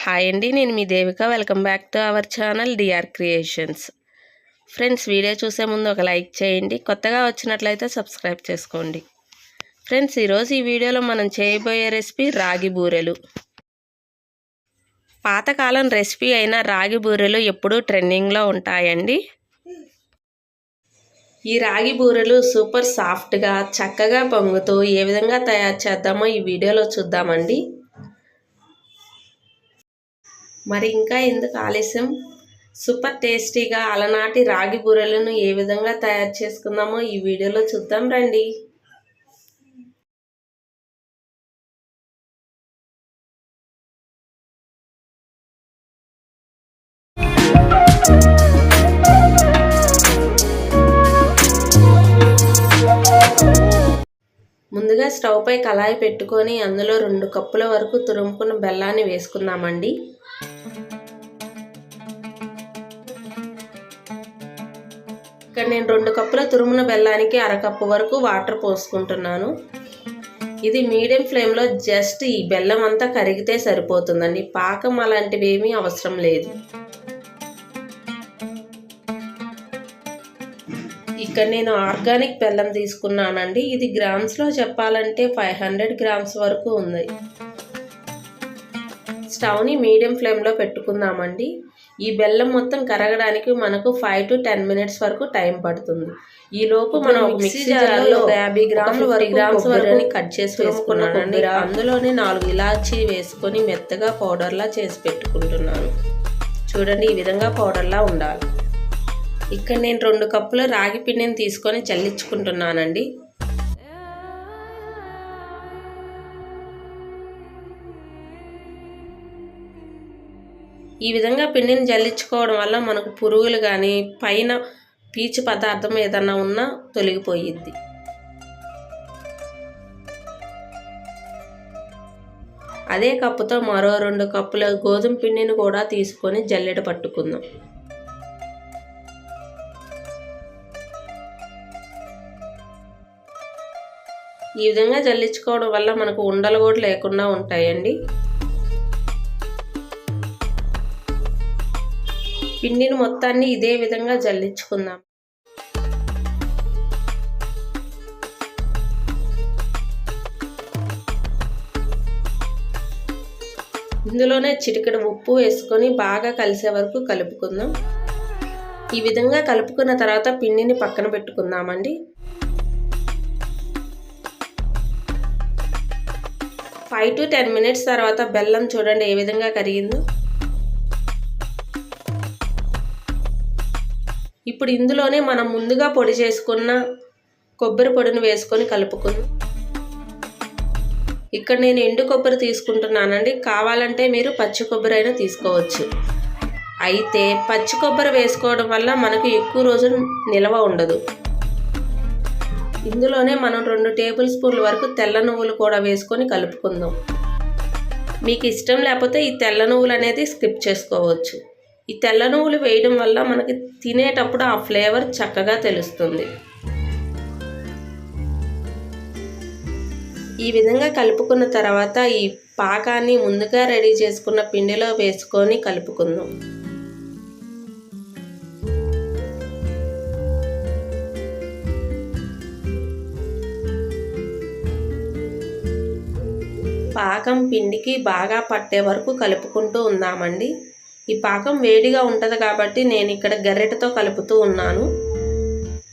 Hi అండి నేను మీ Devika. Welcome back to our channel DR creations friends video చూసే ముందు ఒక లైక్ చేయండి. కొత్తగా వచ్చినట్లయితే సబ్స్క్రైబ్ చేసుకోండి. ఫ్రెండ్స్ ఈరోజు ఈ వీడియోలో మనం చేయబోయే రెసిపీ రాగి బూరెలు. పాతకాలం రెసిపీ అయిన రాగి బూరెలు ఎప్పుడూ ట్రెండింగ్లో ఉంటాయండి. ఈ రాగి బూరెలు సూపర్ సాఫ్ట్గా చక్కగా పొంగుతూ ఏ విధంగా తయారు చేద్దామో ఈ వీడియోలో చూద్దామండి. మరి ఇంకా ఎందుకు ఆలస్యం? సూపర్ టేస్టీగా అలనాటి రాగి బూరెలను ఏ విధంగా తయారు చేసుకుందామో ఈ వీడియోలో చూద్దాం రండి. స్టవ్ పై కళాయి పెట్టుకొని అందులో రెండు కప్పుల వరకు తురుముకున్న బెల్లాన్ని వేసుకుందామండి. ఇక్కడ నేను రెండు కప్పుల తురుమున బెల్లానికి అరకప్పు వరకు వాటర్ పోసుకుంటున్నాను. ఇది మీడియం ఫ్లేమ్లో జస్ట్ ఈ బెల్లం అంతా కరిగితే సరిపోతుందండి. పాకం అలాంటివి ఏమీ అవసరం లేదు. ఇక్కడ నేను ఆర్గానిక్ బెల్లం తీసుకున్నానండి. ఇది గ్రామ్స్లో చెప్పాలంటే ఫైవ్ హండ్రెడ్ గ్రామ్స్ వరకు ఉంది. స్టవ్ని మీడియం ఫ్లేమ్లో పెట్టుకుందామండి. ఈ బెల్లం మొత్తం కరగడానికి మనకు ఫైవ్ టు టెన్ మినిట్స్ వరకు టైం పడుతుంది. ఈ లోపు మనం మిక్సీ జార్లో యాభై గ్రాములు వరకు గ్రామ్స్ వరకు కట్ చేసి వేసుకున్నానండి. అందులోనే నాలుగు ఇలాచీ వేసుకొని మెత్తగా పౌడర్లా చేసి పెట్టుకుంటున్నాను. చూడండి ఈ విధంగా పౌడర్లా ఉండాలి. ఇక్కడ నేను రెండు కప్పుల రాగి పిండిని తీసుకొని చల్లించుకుంటున్నానండి. ఈ విధంగా పిండిని జల్లించుకోవడం వల్ల మనకు పురుగులు కానీ పైన పీచు పదార్థం ఏదన్నా ఉన్నా తొలగిపోయిద్ది. అదే కప్పుతో మరో రెండు కప్పుల గోధుమ పిండిని కూడా తీసుకొని జల్లెడ పట్టుకుందాం. ఈ విధంగా జల్లించుకోవడం వల్ల మనకు ఉండలు కూడా లేకుండా ఉంటాయండి. పిండిని మొత్తాన్ని ఇదే విధంగా జల్లించుకుందాం. ఇందులోనే చిటికెడు ఉప్పు వేసుకొని బాగా కలిసే వరకు కలుపుకుందాం. ఈ విధంగా కలుపుకున్న తర్వాత పిండిని పక్కన పెట్టుకుందామండి. ఫైవ్ టు టెన్ మినిట్స్ తర్వాత బెల్లం చూడండి ఏ విధంగా కరిగిందో. ఇప్పుడు ఇందులోనే మనం ముందుగా పొడి చేసుకున్న కొబ్బరి పొడిని వేసుకొని కలుపుకుందాం. ఇక్కడ నేను ఎండు కొబ్బరి తీసుకుంటున్నానండి. కావాలంటే మీరు పచ్చి కొబ్బరి అయినా తీసుకోవచ్చు. అయితే పచ్చి కొబ్బరి వేసుకోవడం వల్ల మనకు ఎక్కువ రోజులు నిల్వ ఉండదు. ఇందులోనే మనం రెండు టేబుల్ స్పూన్ల వరకు తెల్ల నువ్వులు కూడా వేసుకొని కలుపుకుందాం. మీకు ఇష్టం లేకపోతే ఈ తెల్ల నువ్వులు అనేది స్కిప్ చేసుకోవచ్చు. ఈ తెల్ల నువ్వులు వేయడం వల్ల మనకి తినేటప్పుడు ఆ ఫ్లేవర్ చక్కగా తెలుస్తుంది. ఈ విధంగా కలుపుకున్న తర్వాత ఈ పాకాన్ని ముందుగా రెడీ చేసుకున్న పిండిలో వేసుకొని కలుపుకుందాం. పాకం పిండికి బాగా పట్టే వరకు కలుపుకుంటూ ఉందామండి. ఈ పాకం వేడిగా ఉంటుంది కాబట్టి నేను ఇక్కడ గరిటెతో కలుపుతూ ఉన్నాను.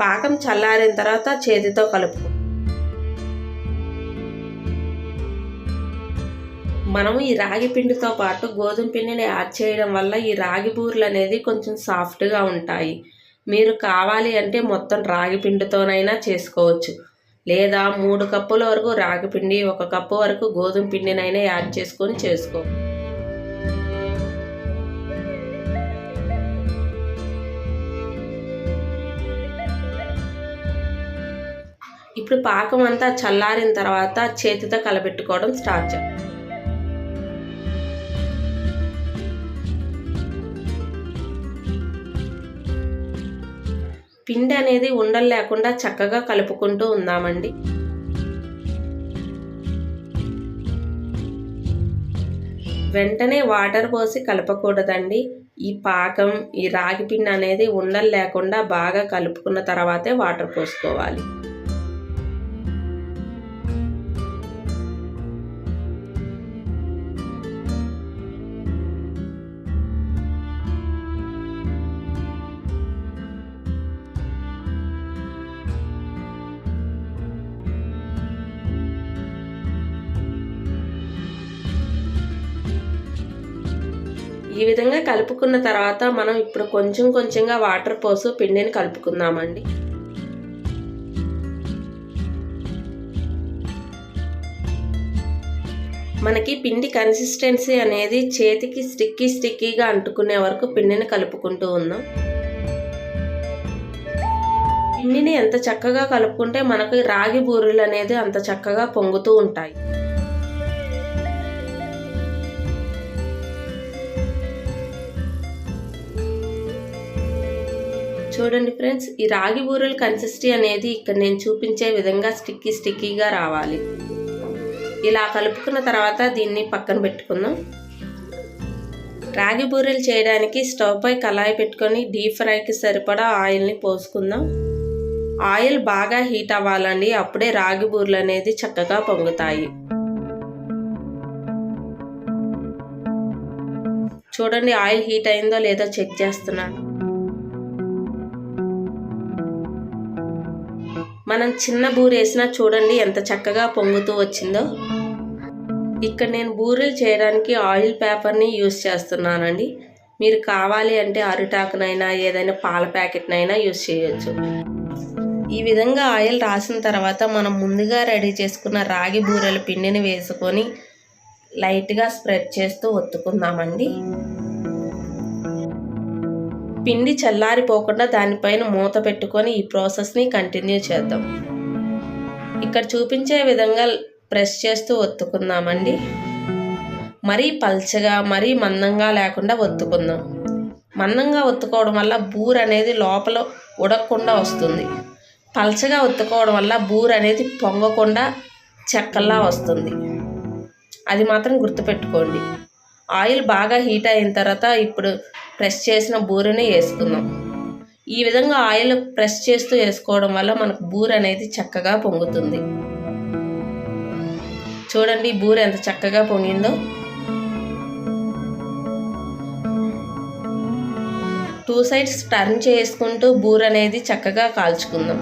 పాకం చల్లారిన తర్వాత చేతితో కలుపు. మనము ఈ రాగి పిండితో పాటు గోధుమ పిండిని యాడ్ చేయడం వల్ల ఈ రాగి బూరెలు అనేది కొంచెం సాఫ్ట్గా ఉంటాయి. మీరు కావాలి అంటే మొత్తం రాగి పిండితోనైనా చేసుకోవచ్చు. లేదా మూడు కప్పుల వరకు రాగి పిండి ఒక కప్పు వరకు గోధుమ పిండినైనా యాడ్ చేసుకొని చేసుకో. ఇప్పుడు పాకం అంతా చల్లారిన తర్వాత చేతితో కలబెట్టుకోవడం స్టార్ట్ చేయాలి పిండి అనేది ఉండలు లేకుండా చక్కగా కలుపుకుంటూ ఉందామండి. వెంటనే వాటర్ పోసి కలపకూడదండి. ఈ పాకం ఈ రాగి పిండి అనేది ఉండలు లేకుండా బాగా కలుపుకున్న తర్వాతే వాటర్ పోసుకోవాలి. ఈ విధంగా కలుపుకున్న తర్వాత మనం ఇప్పుడు కొంచెం కొంచెంగా వాటర్ పోసు పిండిని కలుపుకుందామండి. మనకి పిండి కన్సిస్టెన్సీ అనేది చేతికి స్టిక్కీ స్టిక్కీగా అంటుకునే వరకు పిండిని కలుపుకుంటూ ఉందాం. పిండిని ఎంత చక్కగా కలుపుకుంటే మనకి రాగి బూరెలు అనేది అంత చక్కగా పొంగుతూ ఉంటాయి. చూడండి ఫ్రెండ్స్ ఈ రాగి బూరెల కన్సిస్టీ అనేది ఇక్కడ నేను చూపించే విధంగా స్టిక్కీ స్టిక్కీగా రావాలి. ఇలా కలుపుకున్న తర్వాత దీన్ని పక్కన పెట్టుకుందాం. రాగి బూరెలు చేయడానికి స్టవ్ పై కళాయి పెట్టుకొని డీప్ ఫ్రైకి సరిపడా ఆయిల్ని పోసుకుందాం. ఆయిల్ బాగా హీట్ అవ్వాలండి అప్పుడే రాగి బూరెలు అనేది చక్కగా పొంగుతాయి. చూడండి ఆయిల్ హీట్ అయిందో లేదో చెక్ చేస్తున్నాను. మనం చిన్న బూరేసినా చూడండి ఎంత చక్కగా పొంగుతూ వచ్చిందో. ఇక్కడ నేను బూరెలు చేయడానికి ఆయిల్ పేపర్ని యూస్ చేస్తున్నానండి. మీరు కావాలి అంటే అరిటాకునైనా ఏదైనా పాల ప్యాకెట్నైనా యూస్ చేయొచ్చు. ఈ విధంగా ఆయిల్ రాసిన తర్వాత మనం ముందుగా రెడీ చేసుకున్న రాగి బూరెల పిండిని వేసుకొని లైట్గా స్ప్రెడ్ చేస్తూ ఒత్తుకుందామండి. పిండి చల్లారిపోకుండా దానిపైన మూత పెట్టుకొని ఈ ప్రాసెస్ని కంటిన్యూ చేద్దాం. ఇక్కడ చూపించే విధంగా ప్రెస్ చేస్తూ ఒత్తుకుందామండి. మరీ పల్చగా మరీ మందంగా లేకుండా ఒత్తుకుందాం. మందంగా ఒత్తుకోవడం వల్ల బూర్ అనేది లోపల ఉడకకుండా వస్తుంది. పల్చగా ఒత్తుకోవడం వల్ల బూర్ అనేది పొంగకుండా చెక్కల్లా వస్తుంది. అది మాత్రం గుర్తుపెట్టుకోండి. ఆయిల్ బాగా హీట్ అయిన తర్వాత ఇప్పుడు ప్రెస్ చేసిన బూరెని వేసుకుందాం. ఈ విధంగా ఆయిల్ ప్రెస్ చేస్తూ వేసుకోవడం వల్ల మనకు బూర అనేది చక్కగా పొంగుతుంది. చూడండి బూర ఎంత చక్కగా పొంగిందో. టూ సైడ్స్ టర్న్ చేసుకుంటూ బూర అనేది చక్కగా కాల్చుకుందాం.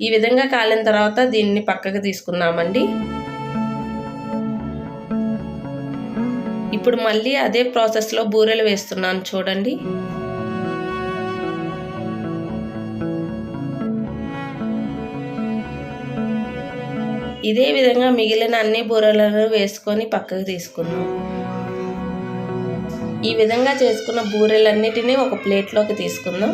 ఈ విధంగా కాలిన తర్వాత దీన్ని పక్కకు తీసుకున్నామండి ఇప్పుడు మళ్ళీ అదే ప్రాసెస్లో బూరెలు వేస్తున్నాను చూడండి. ఇదే విధంగా మిగిలిన అన్ని బూరెలను వేసుకొని పక్కకు తీసుకున్నాం ఈ విధంగా చేసుకున్న బూరెలన్నిటినీ ఒక ప్లేట్లోకి తీసుకుందాం.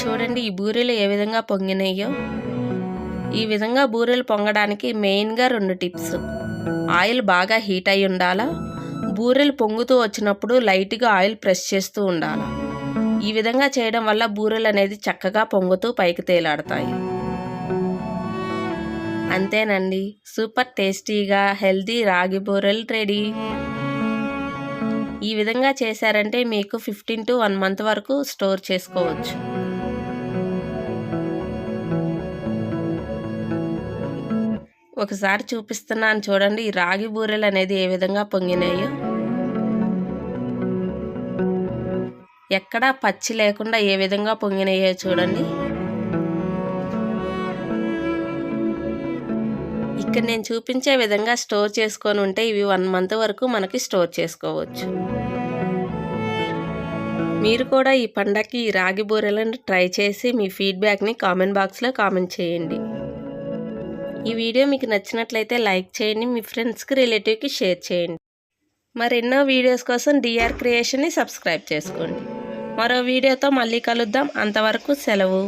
చూడండి ఈ బూరెలు ఏ విధంగా పొంగినాయో. ఈ విధంగా బూరెలు పొంగడానికి మెయిన్గా రెండు టిప్స్. ఆయిల్ బాగా హీట్ అయి ఉండాలా? బూరెలు పొంగుతూ వచ్చినప్పుడు లైట్గా ఆయిల్ ప్రెస్ చేస్తూ ఉండాలి? ఈ విధంగా చేయడం వల్ల బూరెలు అనేది చక్కగా పొంగుతూ పైకి తేలాడతాయి. అంతేనండి. సూపర్ టేస్టీగా హెల్దీ రాగి బూరెలు రెడీ. ఈ విధంగా చేశారంటే మీకు ఫిఫ్టీన్ టు వన్ మంత్ వరకు స్టోర్ చేసుకోవచ్చు. ఒకసారి చూపిస్తున్నాను చూడండి ఈ రాగి బూరెలు అనేది ఏ విధంగా పొంగినాయో. ఎక్కడా పచ్చి లేకుండా ఏ విధంగా పొంగినాయో చూడండి. ఇక్కడ నేను చూపించే విధంగా స్టోర్ చేసుకొని ఉంటే ఇవి వన్ మంత్ వరకు మనకి స్టోర్ చేసుకోవచ్చు. మీరు కూడా ఈ పండగకి ఈ రాగి బూరెలను ట్రై చేసి మీ ఫీడ్బ్యాక్ని కామెంట్ బాక్స్లో కామెంట్ చేయండి. ఈ వీడియో మీకు నచ్చినట్లయితే లైక్ చేయండి మీ ఫ్రెండ్స్కి రిలేటివ్కి షేర్ చేయండి. మరెన్నో వీడియోస్ కోసం డిఆర్ క్రియేషన్ని సబ్స్క్రైబ్ చేసుకోండి. మరో వీడియోతో మళ్ళీ కలుద్దాం. అంతవరకు సెలవు.